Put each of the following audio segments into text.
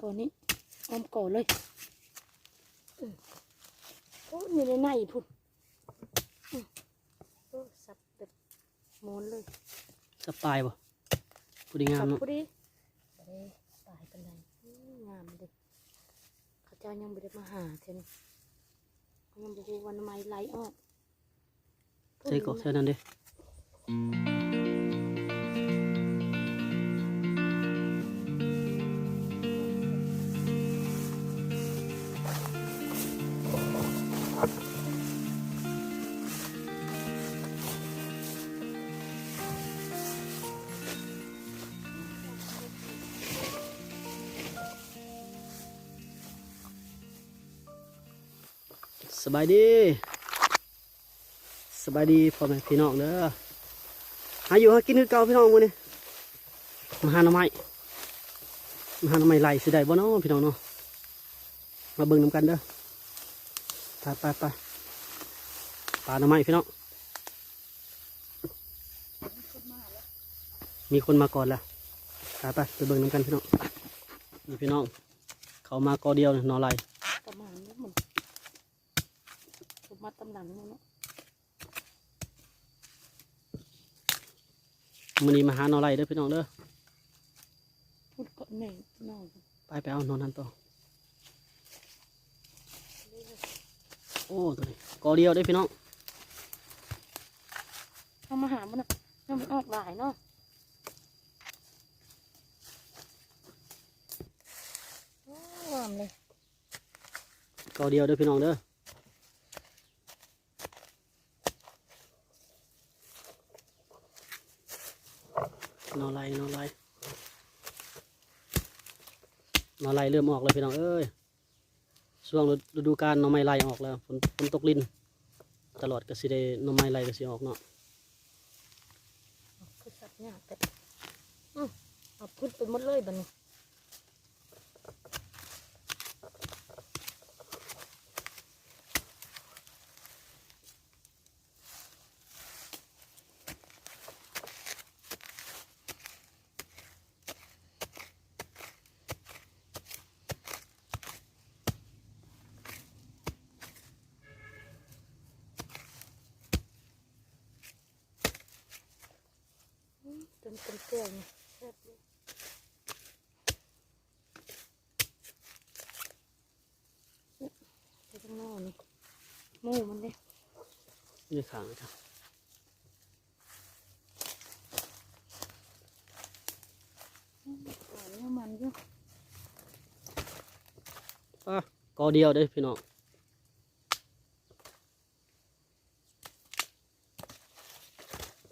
ก่อนนี้ออมก่อนเลยอืมโอ้มีในในพุ่นอืมโอ้สับแบบม้วนเลยสปายบ่พอดีงามสับเนาะพอดีบ่ได้ตายกันเลยงามเลยเขาเจ้ายังไม่ได้มาหาเท่านี้เขายังบอกวันไม้ไหลออกใส่เกาะใส่นั่นเด้ สบายดีสบายดีพ่อแม่พี่น้องเด้อหาอยู่หากินคือเก่าพี่น้องมื้อนี้มาหาหน่อไม้มาหาหน่อไม้ไหลสิได้บ่เนาะพี่น้องเนาะมาเบิ่งนํกันเด้อไปไปไปปลาหน่อไม้พี่น้องมีคนมาก่อนล้วไปไปไปเบิ่งนํกันพี่น้องนี่พี่น้อง เขามากอเดียวนี่ยหนอไหล ประมาณนี้มัน ผมมาตำหลังนี่เนาะมื้อนี้มาหาหนอไหลเด้อพี่น้องเด้อพูดก็เหน่อยน้องไปไปเอาหนอนนั้นต่อโอ้ตัวนี้กอเดียวได้อพี่น้องเอามาหามันนะยังมันออกหลายเนาะโอ้งามเลยกอเดียวเด้อพี่น้องเด้อ นอไลนอไลนอไลเริ่มออกแล้วพี่น้องเอ้ยช่วงฤดูกาลนอไม้ไหลออกแล้วฝนฝนตกลินตลอดก็สิได้นอไม้ไหลก็สิออกเนาะคือสัตว์เนี่ยแต่อืมเอาพูดไปหมดเลยบันนี้ เป็นเกลือเนี่ยแซ่บเลยไปข้างนอกนี่หมูมันเลยนี่ข้างนะครับอ่านเนี่ยมันอยู่อะกอเดียวเด้อพี่น้อง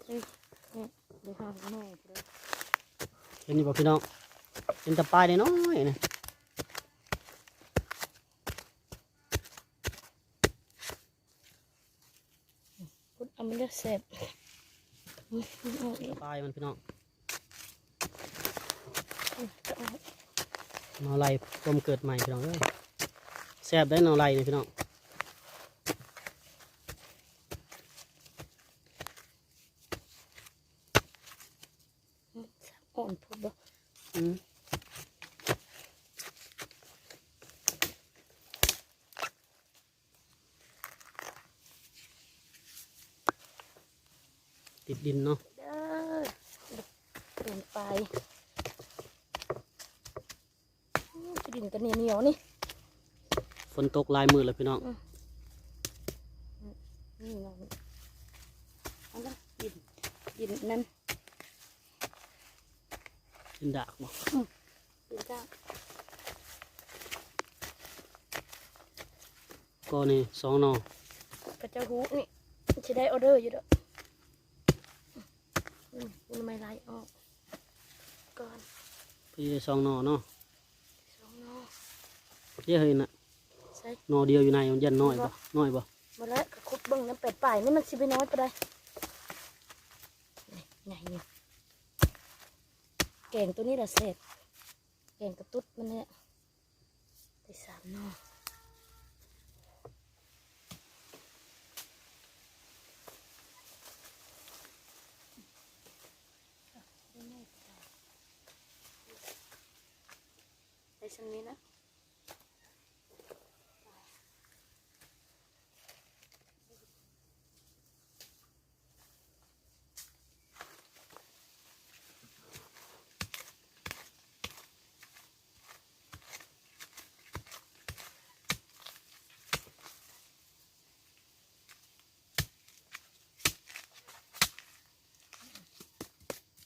เอ้ ยเนี่ยเดี๋ยวหาข้างนอกเลยเห็นนี่บ่พี่น้องเห็นแตะปลายน้อยๆนะพุดเอามันจะแซ่บอืมเอาอีกปลายมันพี่น้องอืมจะเอาหนอไหลต้มเกิดใหม่พี่น้องเอ้ยแซ่บได้หนอไหลนี่พี่น้อง อืมอ่อนพุดบ่ อืม ติดดินเนาะเด้อเปลี่ยนไปอืมจะดินกันเหนียวเหนียวๆนี่ ฝนตกหลายมือแล้วพี่น้องนี่น้องเอาละดินดินนั่นดินดากบ่ดินจ้าก็นี่สองหนอกระเจ้าหูนี่จะได้ออเดอร์อยู่เด้อ อืมมันไม่ไหลออกก่อนพี่ได้สองหนอเนาะสองนอเยอะเลยนะใส่หนอเดียวอยู่ในมันยันน้อยบ่น้อยบ่มาแล้วก็คุดเบิ้งน้ำเป็ดป่ายนี่มันสิไปน้อยไปได้นี่ไงนี่แกงตัวนี้แหละเสร็จแกงกระตุ้ดมันเนี่ยได้สามนอไปได้สัก นี้นะ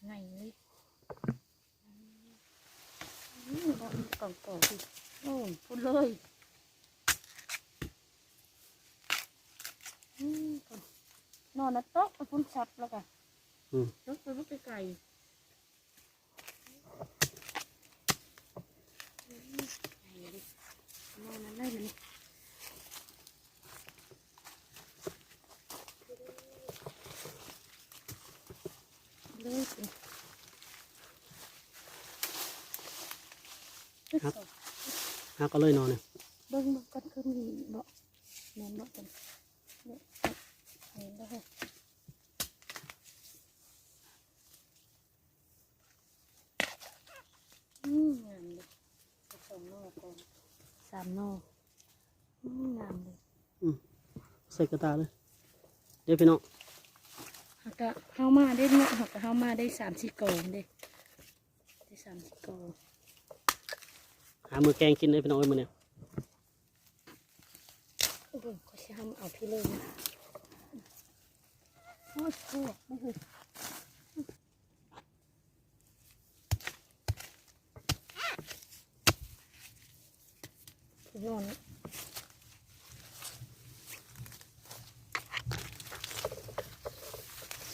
ไงเลย อืมเอาอีกกล่องต่อสิโอ้ยพูดเลยอืมก่อนนอนนะโต๊ะไปพุ่นชับแล้วกันอืมยกไปลูกไกลๆอืมไงดินอนนั้นได้ไหมนี่เลยสิครับ หาก็เลยนอนเนี่ยเบิ่งเบิ่งกันคือมีเนาะแม่นเนาะกันเนี่ยเห็นแล้วเหรออืมงามเลยสองนอกก่อนสามนอกอืมงามเลยใส่กระตาเลยเดี๋ยวพี่น้องหักกะเฮามาได้เนาะหักกะเฮามาได้สามสี่กองเด้ได้สามสี่กอง หามือแกงกินเลยพี่น้องเอ้ยมือเนี่ยเบิ่งก็สิทำเอาพี่เลยนะโอ้ยโอ้ยไม่เห็นนอน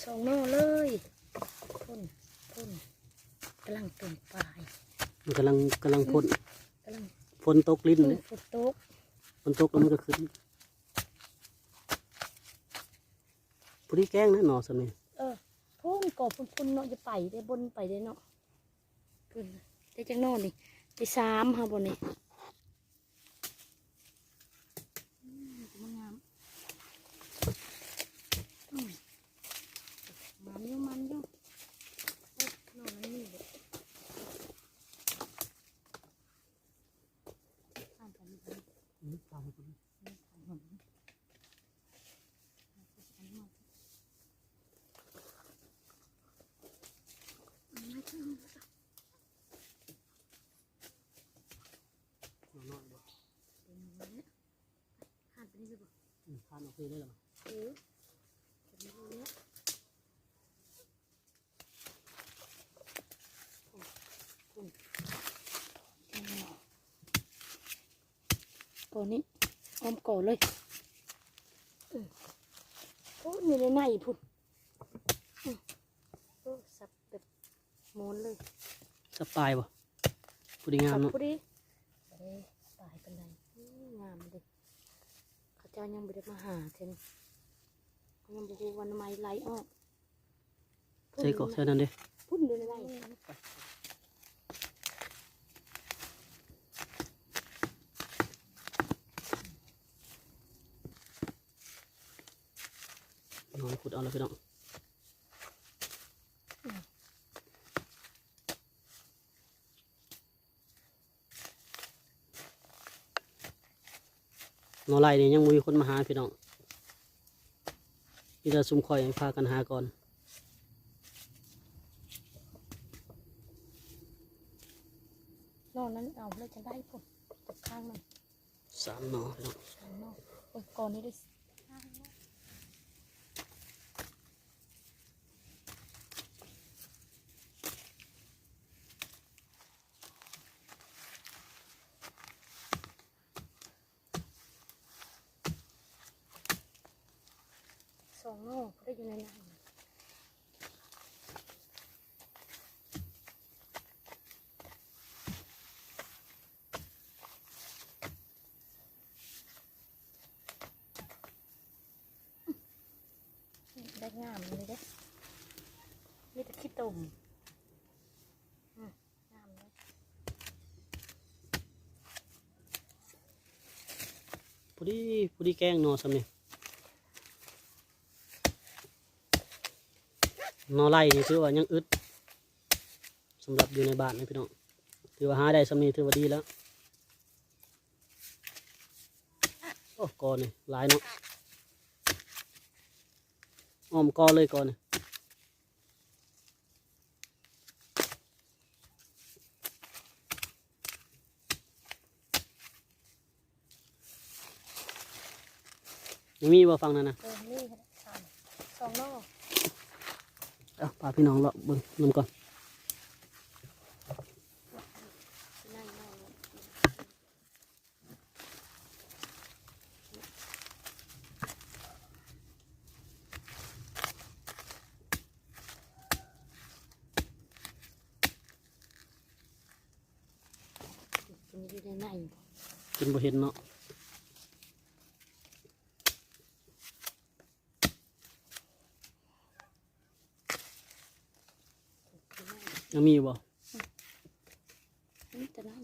สองนอเลยพ่นพ่นกำลังเต็มปลายมันกำลังกำลังพ่นกำลัง ฝนตกลิ้นพึ่งเลยฝนตกฝนตกแล้วมันก็ขึ้นผู้ที่แกงนะหนอสำนี่เออพุ่นกอบพุ่นพุ่นเนาะจะไปได้บนไปได้เนาะพุ่นได้จังนอนนี่ได้สามค่ะบนนี่อืมมันงามอืมมันอยู่มันอยู่โอ้ยนอนมันนี่เลยข้ามไปนี่ไปนี่ข้ามไปนี่ข้ามไปนี่อันนี้มัน ไม่ใช่มันจะ นอนบ่ เป็นอย่างนี้หันไปนี่เลยบ่ อืม ทานโอเคได้หรอเออเป็นอย่างนี้ก่อนนี้อมก่อนเลยโอ้มีในในพุ่นโอ้สับแบบม้วนเลยสปายบ่ผู้ที่งามเนาะพอดีบ่ได้ตายเป็นไรอื้อง เจ้ายังไม่ได้มาหาเทนยังบอกวันไม้ไหลออกใช่ก็ใช่นั่นเด้พุ่นเดินไรนอนขุดเอาแล้วพี่น้อง นอไล่นี่ยังบ่มีคนมาหาพี่น้องพี่จะซุ่มคอยให้พากันหาก่อนนอนนั้นเอาเลยจะได้พุ่นจับข้างมันสามหนอพี่น้องข้างนอกโอ้ยก่อนนี้ได้สองนอกได้อยู่ในนั้น ได้ งามเลยเด้มีแต่ขี้ตุ่มอืมงามเลยผู้ที่ผู้ที่แกล้งนอสำนี่นอไล่นี่ถือว่ายังอึดสำหรับอยู่ในบ้านนะพี่น้องถือว่าหาได้สำนีถือว่าดีแล้ว โอ้กอนี่หลายเนาะ อ้อมกอเลยกอนี่ยังมีบ่ฟังนั่นนะเออนี่สามสองนอกเอาพาพี่น้องเลาะเบิ่งนำก่อนนั่ ตัวนี้อยู่ในในจนบ่เห็นเนาะยังมีอยู่บ่นี่แต่นั่น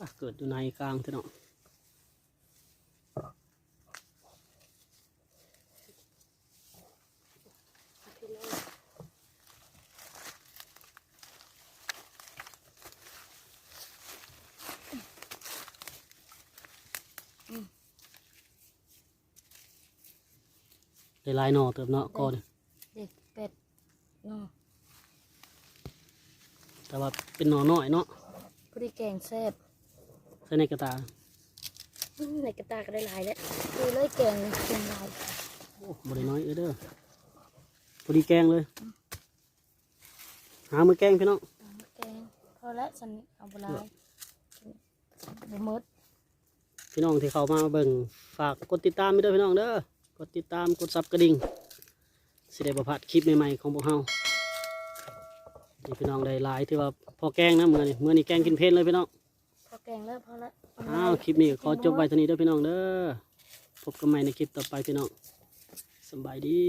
อะเกิดอยู่ในกลางเถอะเนาะ พี่เล่ ได้หลายหน่อเติบเนาะกอนี่เด็กเป็ดเนาะแต่ว่าเป็นหน่อน้อยเนาะพอดีแกงแซ่บใส่ในกระตาอืมในกระตาก็ได้หลายแล้วดูเลยแกงแกงลายโอ้บ่ได้น้อยเออเด้อพอดีแกงเลย หามือแกงพี่น้องเอามาแกงพอแล้วสันนี้เอาบหลายบหมดพี่น้องที่เข้ามาเบิ่งฝากกดติดตามไปเด้อพี่น้องเด้อก ดติดตามกดซับกระดิ่งสิได้บ่พลาดคลิปใหม่ๆของพวกเฮานี่พี่น้องได้หลายที่ว่าพอแกงนะมื้อนี้มื้อนี้แกงกินเพลนเลยพี่น้องพอแกงแล้วพอแล้วเอ้าวคลิปนี้ก็ขอจบไว้เท่านี้เด้อพี่น้องเด้อพบกันใหม่ในคลิปต่อไปพี่น้องสำบายดี